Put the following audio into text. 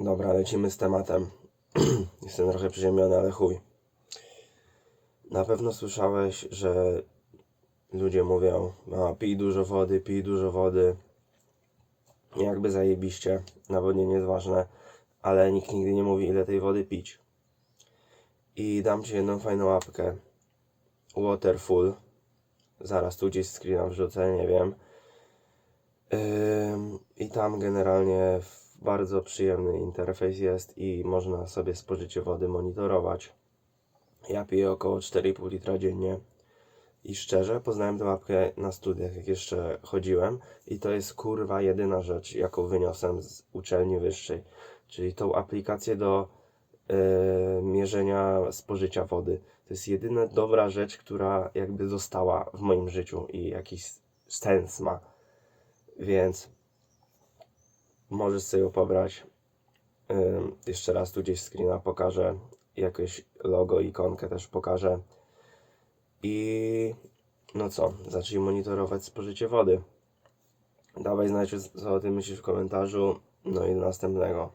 Dobra, lecimy z tematem. Jestem trochę przeziemiony, ale chuj. Na pewno słyszałeś, że ludzie mówią, a pij dużo wody, pij dużo wody. Jakby zajebiście, nawodnienie jest ważne, ale nikt nigdy nie mówi, ile tej wody pić. I dam Ci jedną fajną apkę. Waterful. Zaraz tu gdzieś screena wrzucę, nie wiem. Ym, I tam generalnie w- bardzo przyjemny interfejs jest i można sobie spożycie wody monitorować. Ja piję około 4,5 litra dziennie. I szczerze, poznałem tę apkę na studiach, jak jeszcze chodziłem, i to jest kurwa jedyna rzecz, jaką wyniosłem z uczelni wyższej. Czyli tą aplikację do e, mierzenia spożycia wody. To jest jedyna dobra rzecz, która jakby została w moim życiu i jakiś sens ma. Więc możesz sobie ją pobrać. Jeszcze raz tu gdzieś screena pokażę. Jakieś logo, ikonkę też pokażę. I no co, zacznij monitorować spożycie wody. Dawaj znać, co o tym myślisz w komentarzu. No i do następnego.